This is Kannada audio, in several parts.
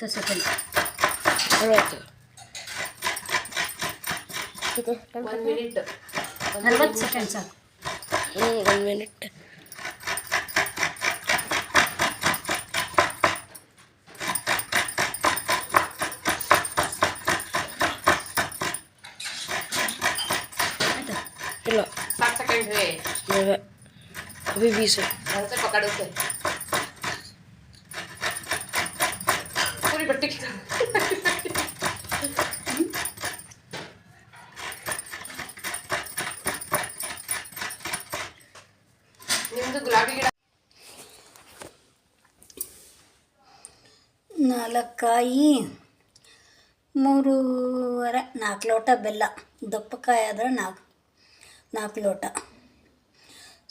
kita second. Roti kita one minute. one second sir. One minute. Five seconds away. Never. Maybe so. I'll take a look at. ರೊಟ್ಟಿ ನಿಮ್ಮದು ಗುಲಾಬಿ ಗಿಡ ನಾಲ್ಕಾಯಿ ಮೂರೂವರೆ, ನಾಲ್ಕು ಲೋಟ ಬೆಲ್ಲ, ದಪ್ಪಕಾಯಿ ಆದರೆ ನಾಲ್ಕು ನಾಲ್ಕು ಲೋಟ.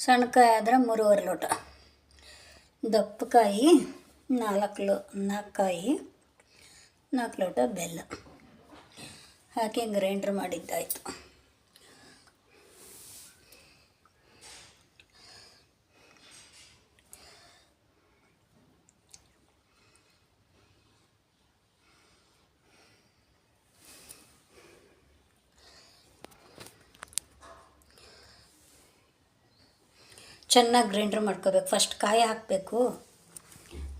ಸಣ್ಣಕಾಯಿ ಆದರೆ ಮೂರುವರೆ ಲೋಟ. ದಪ್ಪಕಾಯಿ, ನಾಲ್ಕು ಲೋ ನಾಲ್ಕು ಕಾಯಿ ನಾಲ್ಕು ಲೋಟ ಬೆಲ್ಲ. ಹಾಕಿ ಗ್ರೈಂಡ್ರ್ ಮಾಡಿದ್ದಾಯಿತು. ಚೆನ್ನಾಗಿ ಗ್ರೈಂಡ್ರ್ ಮಾಡ್ಕೋಬೇಕು. ಫಸ್ಟ್ ಕಾಯಿ ಹಾಕಬೇಕು.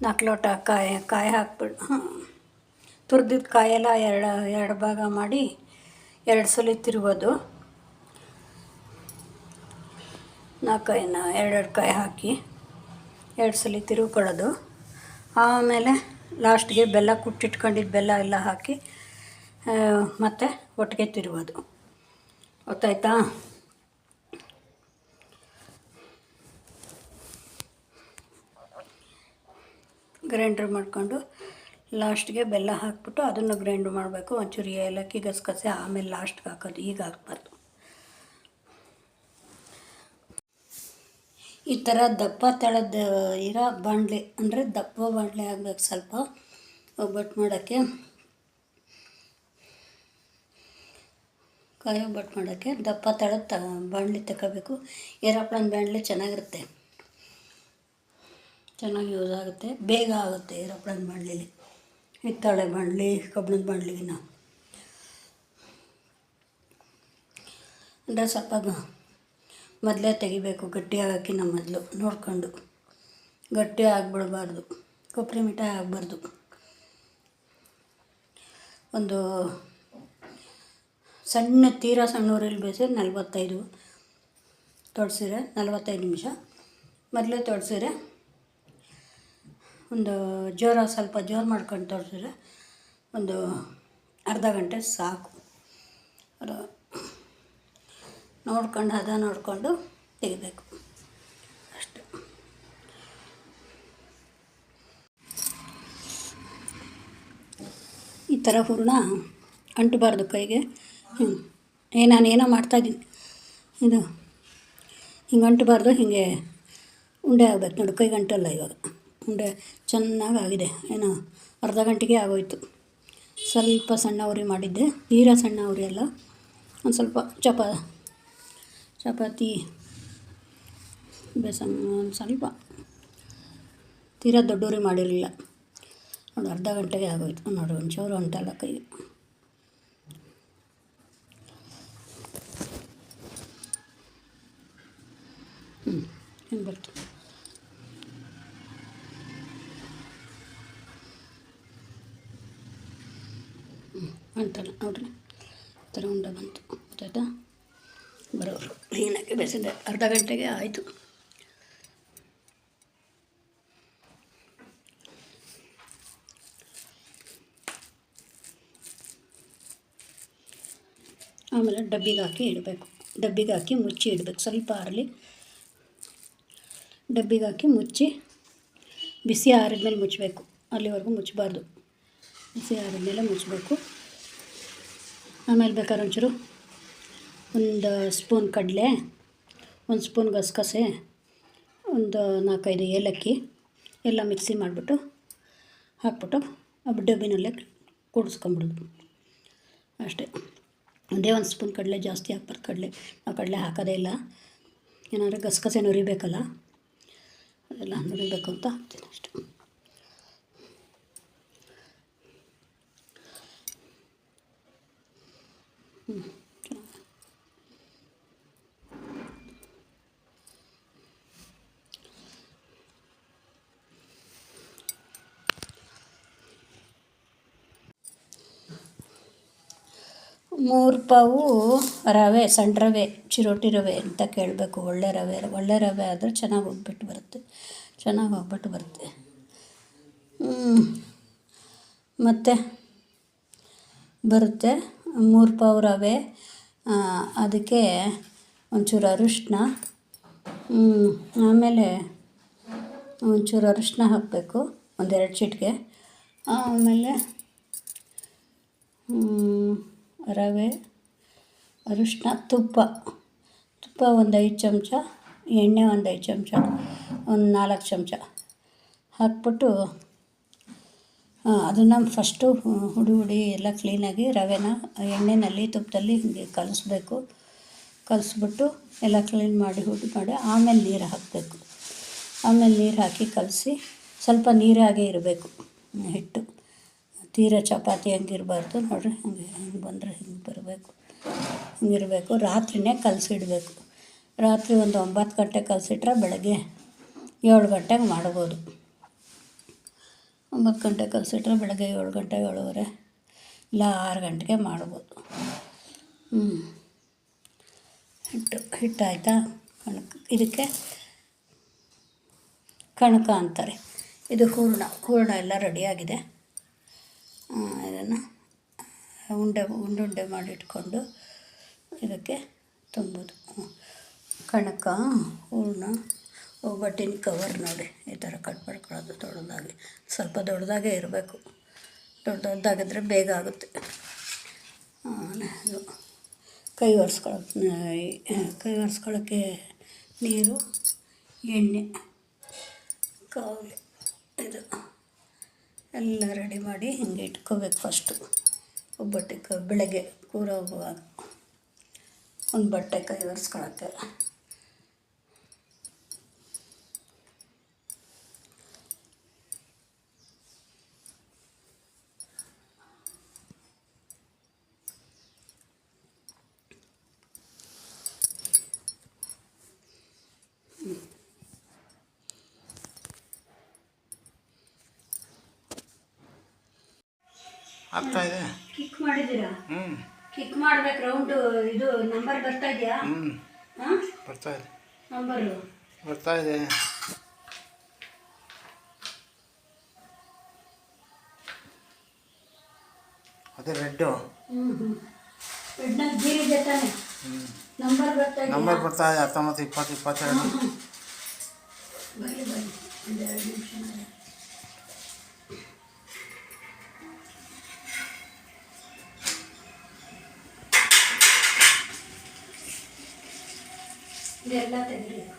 ನಾಲ್ಕು ಲೋಟ ಕಾಯಿ ಕಾಯಿ ಹಾಕ್ಬಿಟ್ಟು ತುರ್ದಿದ್ದ ಕಾಯೆಲ್ಲ ಎರಡು ಎರಡು ಭಾಗ ಮಾಡಿ ಎರಡು ಸಲ ತಿರುಗೋದು. ನಾಲ್ಕಾಯಿನ ಎರಡೆರಡು ಕಾಯಿ ಹಾಕಿ ಎರಡು ಸಲ ತಿರುಗ್ಕೊಳ್ಳೋದು ಆಮೇಲೆ ಲಾಸ್ಟ್ಗೆ ಬೆಲ್ಲ ಕುಟ್ಟಿಟ್ಕೊಂಡಿದ್ದು ಬೆಲ್ಲ ಎಲ್ಲ ಹಾಕಿ ಮತ್ತೆ ಒಟ್ಟಿಗೆ ತಿರುಗೋದು. ಗೊತ್ತಾಯ್ತಾ? ಗ್ರೈಂಡ್ರ್ ಮಾಡಿಕೊಂಡು ಲಾಸ್ಟ್ಗೆ ಬೆಲ್ಲ ಹಾಕ್ಬಿಟ್ಟು ಅದನ್ನು ಗ್ರೈಂಡ್ ಮಾಡಬೇಕು. ಒಂಚೂರು ಏಲಕ್ಕಿ ಗಸಗಸೆ, ಆಮೇಲೆ ಲಾಸ್ಟ್ಗೆ ಹಾಕೋದು. ಈಗ ಹಾಕ್ಬಾರ್ದು. ಈ ಥರ ದಪ್ಪ ತಳದ ಇರೋ ಬಾಣಲೆ ಅಂದರೆ ದಪ್ಪ ಬಾಣಲೆ ಆಗಬೇಕು ಸ್ವಲ್ಪ. ಒಬ್ಬಟ್ಟು ಮಾಡೋಕ್ಕೆ, ಕಾಯಿ ಒಬ್ಬಟ್ಟು ಮಾಡೋಕ್ಕೆ ದಪ್ಪ ತಳದ ತ ಬಾಣಲೆ ತಗೋಬೇಕು. ಏರೋಪ್ಲೇನ್ ಬಾಣಲೆ ಚೆನ್ನಾಗಿರುತ್ತೆ. ಚೆನ್ನಾಗಿ ಯೂಸ್ ಆಗುತ್ತೆ. ಬೇಗ ಆಗುತ್ತೆ ಏರೋಪ್ಲೇನ್ ಬಾಣಲಿಲಿ ಹಿತ್ತಾಳೆ ಬಾಣಲಿ ಕಬ್ಬಿಣದ ಬಾಣಲಿಗಿನ ಅಂದರೆ ಸ್ವಲ್ಪ ಮೊದಲೇ ತೆಗಿಬೇಕು ಗಟ್ಟಿ ನಮ್ಮ ಮೊದಲು, ನೋಡ್ಕೊಂಡು. ಗಟ್ಟಿ ಆಗಿಬಿಡಬಾರ್ದು, ಕೊಬ್ಬರಿ ಮಿಠಾಯಿ ಆಗಬಾರ್ದು. ಒಂದು ಸಣ್ಣ ತೀರಾ ಸಣ್ಣ ಊರಲ್ಲಿ ಬೇಯಿಸಿದ್ರೆ ನಲ್ವತ್ತೈದು. ತೊಡ್ಸಿರೆ ನಲ್ವತ್ತೈದು ನಿಮಿಷ. ಮೊದಲೇ ತೊಡ್ಸಿರೆ ಒಂದು ಜೋರ ಸ್ವಲ್ಪ ಜೋರು ಮಾಡ್ಕೊಂಡು ತೋರಿಸಿದ್ರೆ ಒಂದು ಅರ್ಧ ಗಂಟೆ ಸಾಕು. ನೋಡ್ಕೊಂಡು ಹದ ನೋಡಿಕೊಂಡು ತೆಗಿಬೇಕು. ಅಷ್ಟು. ಈ ಥರ ಹೂರಣ ಅಂಟಬಾರ್ದು ಕೈಗೆ. ಏ, ನಾನು ಏನೋ ಮಾಡ್ತಾಯಿದ್ದೀನಿ ಇದು ಹಿಂಗೆ ಅಂಟಬಾರ್ದು, ಹೀಗೆ ಉಂಡೆ ಆಗ್ಬೇಕು. ನೋಡಿ, ಕೈಗೆ ಅಂಟಲ್ಲ ಇವಾಗ. ಉಂಡೆ ಚೆನ್ನಾಗಿ ಆಗಿದೆ ಏನೋ ಅರ್ಧ ಗಂಟೆಗೆ ಆಗೋಯ್ತು. ಸ್ವಲ್ಪ ಸಣ್ಣ ಉರಿ ಮಾಡಿದ್ದೆ. ತೀರಾ ಸಣ್ಣ ಉರಿ ಅಲ್ಲ. ಒಂದು ಸ್ವಲ್ಪ ಚಪಾ, ಚಪಾತಿ, ಬೇಸನ್, ಒಂದು ಸ್ವಲ್ಪ. ತೀರಾ ದೊಡ್ಡ ಉರಿ ಮಾಡಿರಲಿಲ್ಲ. ಒಂದು ಅರ್ಧ ಗಂಟೆಗೆ ಆಗೋಯ್ತು. ನೋಡಿ, ಒಂಚೂರು ಅಂಟಲ್ಲ ಕೈ. ಹ್ಞೂ ಹಿಂಗೆ ಬರ್ತೀನಿ ಅಂತಲ್ಲ ನೋಡ್ರಿ ಥರ ಉಂಡೆ ಬಂತು, ಗೊತ್ತಾಯ್ತಾ? ಬರೋರು ಕ್ಲೀನಾಗಿ ಬೇಸಿದೆ ಅರ್ಧ ಗಂಟೆಗೆ ಆಯಿತು. ಆಮೇಲೆ ಡಬ್ಬಿಗೆ ಹಾಕಿ ಇಡಬೇಕು. ಡಬ್ಬಿಗೆ ಹಾಕಿ ಮುಚ್ಚಿ ಇಡಬೇಕು. ಸ್ವಲ್ಪ ಆರಲಿ. ಡಬ್ಬಿಗೆ ಹಾಕಿ ಮುಚ್ಚಿ ಬಿಸಿ ಆರಿದ ಮೇಲೆ ಮುಚ್ಚಬೇಕು. ಅಲ್ಲಿವರೆಗೂ ಮುಚ್ಚಬಾರ್ದು. ಬಿಸಿ ಆದಮೇಲೆ ಮುಚ್ಚಬೇಕು ಆಮೇಲೆ ಬೇಕಾದ್ರೆ ಒಂಚೂರು, ಒಂದು ಸ್ಪೂನ್ ಕಡಲೆ, ಒಂದು ಸ್ಪೂನ್ ಗಸಗಸೆ, ಒಂದು ನಾಲ್ಕೈದು ಏಲಕ್ಕಿ ಎಲ್ಲ ಮಿಕ್ಸಿ ಮಾಡಿಬಿಟ್ಟು ಹಾಕ್ಬಿಟ್ಟು ಡಬ್ಬಿನಲ್ಲೇ ಕೂಡಿಸ್ಕೊಂಬಿಡೋದು. ಅಷ್ಟೇ. ಒಂದೇ ಒಂದು ಸ್ಪೂನ್ ಕಡಲೆ ಜಾಸ್ತಿ ಹಾಕ್ಬಾರ್ದು. ಕಡಲೆ ನಾವು ಕಡಲೆ ಹಾಕೋದೇ ಇಲ್ಲ. ಏನಾದರೂ ಗಸಗಸೆ ನುರಿಬೇಕಲ್ಲ, ಅದೆಲ್ಲ ನುರಿಬೇಕು ಅಂತ ಹಾಕ್ತೀನಿ ಅಷ್ಟೆ ಹ್ಞೂ ಮೂರು ಪಾವು ರವೆ, ಸಣ್ಣ ರವೆ, ಚಿರೋಟಿ ರವೆ ಅಂತ ಕೇಳಬೇಕು. ಒಳ್ಳೆ ರವೆ ಒಳ್ಳೆ ರವೆ ಆದರೆ ಚೆನ್ನಾಗಿ ಹೋಗ್ಬಿಟ್ಟು ಬರುತ್ತೆ. ಚೆನ್ನಾಗಿ ಹೋಗ್ಬಿಟ್ಟು ಬರುತ್ತೆ. ಮತ್ತು ಬರುತ್ತೆ ಮೂರು ಪಾವು ರವೆ ಅದಕ್ಕೆ ಒಂಚೂರು ಅರಿಶಿನ ಆಮೇಲೆ ಒಂಚೂರು ಅರಿಶಿನ ಹಾಕಬೇಕು, ಒಂದೆರಡು ಚಿಟಿಕೆ. ಆಮೇಲೆ ರವೆ ಅರಿಶಿನ ತುಪ್ಪ. ತುಪ್ಪ ಒಂದು ಐದು ಚಮಚ, ಎಣ್ಣೆ ಒಂದು ಐದು ಚಮಚ, ಒಂದು ನಾಲ್ಕು ಚಮಚ ಹಾಕ್ಬಿಟ್ಟು ಅದನ್ನು ಫಸ್ಟು ಹುಡಿ ಹುಡಿ ಎಲ್ಲ ಕ್ಲೀನಾಗಿ ರವೆನ ಎಣ್ಣೆಯಲ್ಲಿ ತುಪ್ಪದಲ್ಲಿ ಹೀಗೆ ಕಲಿಸ್ಬೇಕು. ಕಲಿಸ್ಬಿಟ್ಟು ಎಲ್ಲ ಕ್ಲೀನ್ ಮಾಡಿ, ಹುಡಿ ಮಾಡಿ, ಆಮೇಲೆ ನೀರು ಹಾಕಬೇಕು. ಆಮೇಲೆ ನೀರು ಹಾಕಿ ಕಲಸಿ ಸ್ವಲ್ಪ ನೀರಾಗೇ ಇರಬೇಕು, ಹಿಟ್ಟು. ತೀರಾ ಚಪಾತಿ ಹಂಗಿರಬಾರ್ದು ನೋಡಿರಿ, ಹಂಗೆ ಹಂಗೆ ಬಂದರೆ ಹಿಂಗೆ ಬರಬೇಕು. ಹಿಂಗಿರಬೇಕು. ರಾತ್ರಿನೇ ಕಲಸಿಡಬೇಕು. ರಾತ್ರಿ ಒಂದು ಒಂಬತ್ತು ಗಂಟೆ ಕಲಸಿಟ್ರೆ ಬೆಳಗ್ಗೆ ಏಳು ಗಂಟೆಗೆ ಮಾಡ್ಬೋದು. ಒಂಬತ್ತು ಗಂಟೆ ಕಲಸಿಟ್ರೆ ಬೆಳಗ್ಗೆ ಏಳು ಗಂಟೆ, ಏಳುವರೆ ಇಲ್ಲ ಆರು ಗಂಟೆಗೆ ಮಾಡ್ಬೋದು. ಹ್ಞೂ ಹಿಟ್ಟು ಹಿಟ್ಟಾಯ್ತಾ ಕಣಕ, ಇದಕ್ಕೆ ಕಣಕ ಅಂತಾರೆ. ಇದು ಹೂರಣ ಹೂರಣ ಎಲ್ಲ ರೆಡಿಯಾಗಿದೆ ಇದನ್ನು ಉಂಡೆ ಉಂಡುಂಡೆ ಮಾಡಿಟ್ಕೊಂಡು ಇದಕ್ಕೆ ತುಂಬೋದು. ಕಣಕ, ಹೂರಣ ಒಬ್ಬಟ್ಟಿನ ಕವರ್ ನೋಡಿ. ಈ ಥರ ಕಟ್ ಮಾಡ್ಕೊಳ್ಳೋದು ದೊಡ್ಡದಾಗಿ. ಸ್ವಲ್ಪ ದೊಡ್ಡದಾಗೇ ಇರಬೇಕು. ದೊಡ್ಡ ದೊಡ್ಡದಾಗಿದ್ರೆ ಬೇಗ ಆಗುತ್ತೆ. ಇದು ಕೈ ಒರೆಸ್ಕೊಳ್ಳೋಕೆ ಕೈ ಒರೆಸ್ಕೊಳ್ಳೋಕ್ಕೆ ನೀರು, ಎಣ್ಣೆ, ಕಾವಲಿ, ಇದು. ಎಲ್ಲ ರೆಡಿ ಮಾಡಿ ಹಿಂಗೆ ಇಟ್ಕೋಬೇಕು ಫಸ್ಟು ಒಬ್ಬಟ್ಟಿಗೆ ಬೆಳಗ್ಗೆ ಕೂರ ಹೋಗುವಾಗ ಒಂದು ಬಟ್ಟೆ ಕೈ ಒರೆಸ್ಕೊಳಕ್ಕೆ ಆಗ್ತಾ ಇದೆ. ಕಿಕ್ ಮಾಡಿದ್ದೀರಾ? ಹ್ಞೂ ಕಿಕ್ ಮಾಡ್ಬೇಕು ರೌಂಡು ಇದು ನಂಬರ್ ಬರ್ತಾ ಇದೆಯಾ? ಹ್ಞೂ ಹಾಂ? ಬರ್ತಾ ಇದೆ. ನಂಬರ್ ಬರ್ತಾ ಇದೆ. ಅದೇ ರೆಡ್ಡು ಹ್ಞೂ ಹ್ಞೂ ತಾನೆ. ನಂಬರ್ ಬರ್ತಾ ಇದೆಯಾ? ನಂಬರ್ ಬರ್ತಾ ಇದೆ ಹತ್ತೊಂಬತ್ತು ಇಪ್ಪತ್ತು ಇಪ್ಪತ್ತೆರಡು. ಬನ್ನಿ ಬನ್ನಿ. ಒಂದೆರಡು ನಿಮಿಷ ಇದೆಲ್ಲ ತೆಗೆದು ಇದೆಲ್ಲ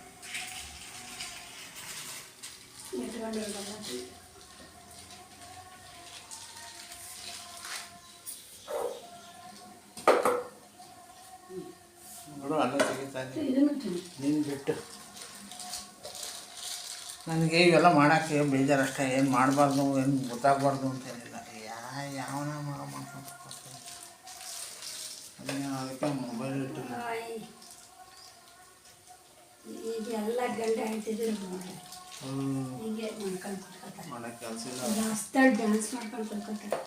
ನೀನು ಬಿಟ್ಟು. ನನಗೆ ಇವೆಲ್ಲ ಮಾಡೋಕ್ಕೆ ಬೇಜಾರಷ್ಟೇ. ಏನು ಮಾಡಬಾರ್ದು ಏನು ಗೊತ್ತಾಗಬಾರ್ದು ಅಂತೇನಿಲ್ಲ ಯಾ ಯಾವನ ಮಾಡೋ ಮಾಡ್ಕೊಂಡು ಅದಕ್ಕೆ ಅದಕ್ಕೆ ಮೊಬೈಲ್ ಇಟ್ಟು ಆಯ್. ಈಗೆಲ್ಲ ಗಂಡ ಹೇಳ್ತಿದ್ರು ಹಿಂಗೆ ಮಾಡ್ಕೊಂಡು ಕುತ್ಕೋತಾರೆ. ರಾಸ್ತಾಳಿ ಡ್ಯಾನ್ಸ್ ಮಾಡ್ಕೊಂಡು ಕುತ್ಕೋತಾರೆ.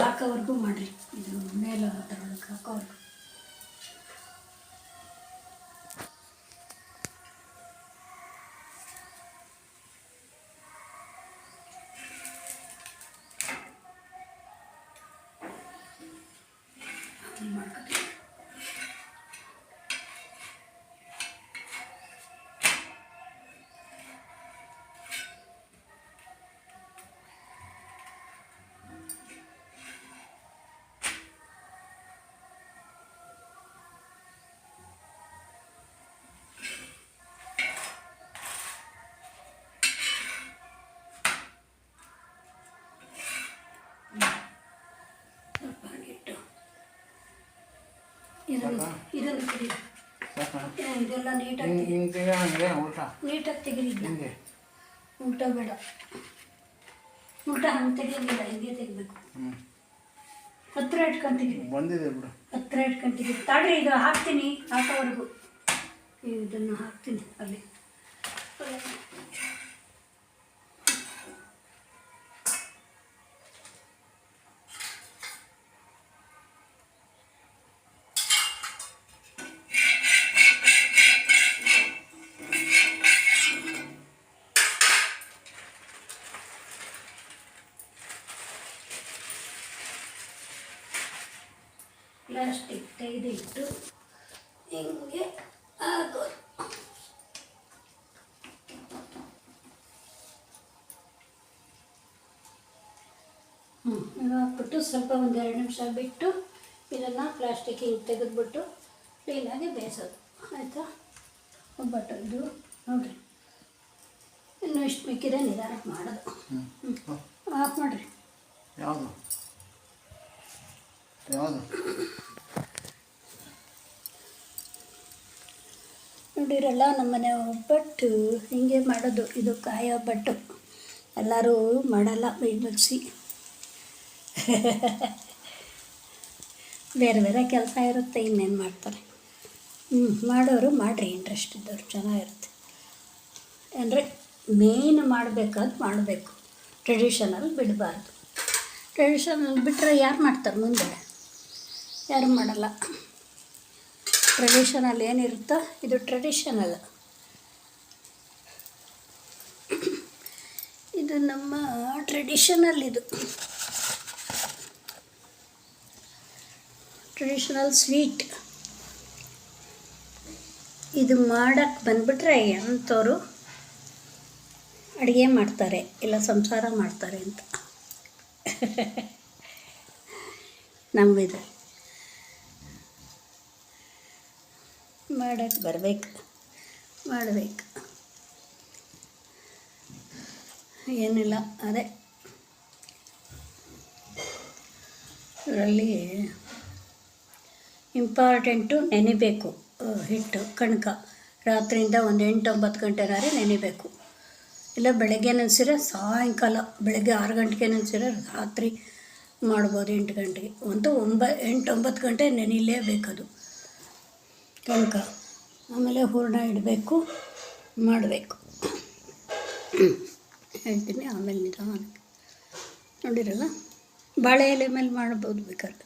ಹಾಕೋವರೆಗೂ ಮಾಡಿರಿ. ಇದೆಲ್ಲ ನೀಟಾಗಿ ಹಿಂಗೆ ಊಟ ನೀಟಾಗಿ ತೆಗೀರಿ ಹಿಂಗೆ. ಊಟ ಬೇಡ. ಊಟ ಹಂಗೆ ತೆಗಿಯೋದಿಲ್ಲ ಹಿಂಗೆ ತೆಗಿಬೇಕು. ಹತ್ತಿರ ಇಟ್ಕೊಂಡು ಬಂದಿದೆ ಬಿಡು. ಹತ್ತಿರ ಇಟ್ಕೊಂಡು ತೆಗೀರಿ ಇದು ಹಾಕ್ತೀನಿ. ಹಾಕೋವರೆಗೂ. ಇದನ್ನು ಹಾಕ್ತೀನಿ ಅಲ್ಲಿ. ಪ್ಲಾಸ್ಟಿಕ್ ತೆಗೆದಿಟ್ಟು ಹಿಂಗೆ ಹಾಕೋದು. ಹ್ಞೂ ಹಾಕ್ಬಿಟ್ಟು ಸ್ವಲ್ಪ ಒಂದು ಎರಡು ನಿಮಿಷ ಬಿಟ್ಟು ಇದನ್ನು ಪ್ಲಾಸ್ಟಿಕ್ ಹಿಂಗೆ ತೆಗೆದ್ಬಿಟ್ಟು ಕ್ಲೀನಾಗಿ ಬೇಯಿಸೋದು. ಆಯಿತಾ? ಒಬ್ಬಟ್ಟು ಇದು ನೋಡಿರಿ. ಇನ್ನು ಇಷ್ಟು ಮಿಕ್ಕಿದೆ ನಿಧಾನಕ್ಕೆ ಮಾಡೋದು. ಹ್ಞೂ ಹಾಕ್ ಮಾಡಿರಿ. ಯಾವುದು? ಯಾವುದು? ನೋಡಿರಲ್ಲ ನಮ್ಮನೆ ಒಬ್ಬಟ್ಟು ಹಿಂಗೆ ಮಾಡೋದು. ಇದು ಕಾಯಿ ಒಬ್ಬಟ್ಟು ಎಲ್ಲರೂ ಮಾಡಲ್ಲ ಬೈಬಗ್ಸಿ ಬೇರೆ ಬೇರೆ ಕೆಲಸ ಇರುತ್ತೆ, ಇನ್ನೇನು ಮಾಡ್ತಾರೆ. ಹ್ಞೂ ಮಾಡೋರು ಮಾಡಿರಿ ಇಂಟ್ರೆಸ್ಟ್ ಇದ್ದವ್ರು ಚೆನ್ನಾಗಿರುತ್ತೆ. ಅಂದರೆ ಮೇನ್ ಮಾಡಬೇಕಾದ್ ಮಾಡಬೇಕು. ಟ್ರೆಡಿಷನಲ್ ಬಿಡಬಾರ್ದು. ಟ್ರೆಡಿಷನಲ್ ಬಿಟ್ಟರೆ ಯಾರು ಮಾಡ್ತಾರೆ ಮುಂದೆ? ಯಾರು ಮಾಡಲ್ಲ. ಟ್ರೆಡಿಷನಲ್ ಏನಿರುತ್ತೋ ಇದು ಟ್ರೆಡಿಷನಲ್ ಇದು ನಮ್ಮ ಟ್ರೆಡಿಷನಲ್ ಇದು. ಟ್ರೆಡಿಷನಲ್ ಸ್ವೀಟ್ ಇದು ಮಾಡಕ್ಕೆ ಬಂದ್ಬಿಟ್ರೆ ಎಂಥವ್ರು ಅಡುಗೆ ಮಾಡ್ತಾರೆ, ಇಲ್ಲ ಸಂಸಾರ ಮಾಡ್ತಾರೆ ಅಂತ. ನಮ್ಮಿದು. ಮಾಡಕ್ಕೆ ಬರಬೇಕು. ಮಾಡಬೇಕು. ಏನಿಲ್ಲ, ಅದೇ. ಇದರಲ್ಲಿ ಇಂಪಾರ್ಟೆಂಟು ನೆನಿಬೇಕು ಹಿಟ್ಟು, ಕಣಕ. ರಾತ್ರಿಯಿಂದ ಒಂದು ಎಂಟು ಒಂಬತ್ತು ಗಂಟೆನಾರಿ ನೆನಿಬೇಕು. ಇಲ್ಲ ಬೆಳಗ್ಗೆ ನೆನೆಸಿದ್ರೆ ಸಾಯಂಕಾಲ, ಬೆಳಗ್ಗೆ ಆರು ಗಂಟೆಗೆ ನೆನೆಸಿದ್ರೆ ರಾತ್ರಿ ಮಾಡ್ಬೋದು ಎಂಟು ಗಂಟೆಗೆ. ಒಂದು ಒಂಬ ಎಂಟು ಒಂಬತ್ತು ಗಂಟೆ ನೆನಿಲೇಬೇಕದು. ಕಣಕ. ಆಮೇಲೆ ಹೂರಣ ಇಡಬೇಕು ಮಾಡಬೇಕು. ಹೇಳ್ತೀನಿ ಆಮೇಲೆ ನಿಧಾನಕ್ಕೆ. ನೋಡಿರಲ್ಲ ಬಾಳೆ ಎಲೆ ಮೇಲೆ ಮಾಡ್ಬೋದು ಬೇಕಾದ್ರೆ.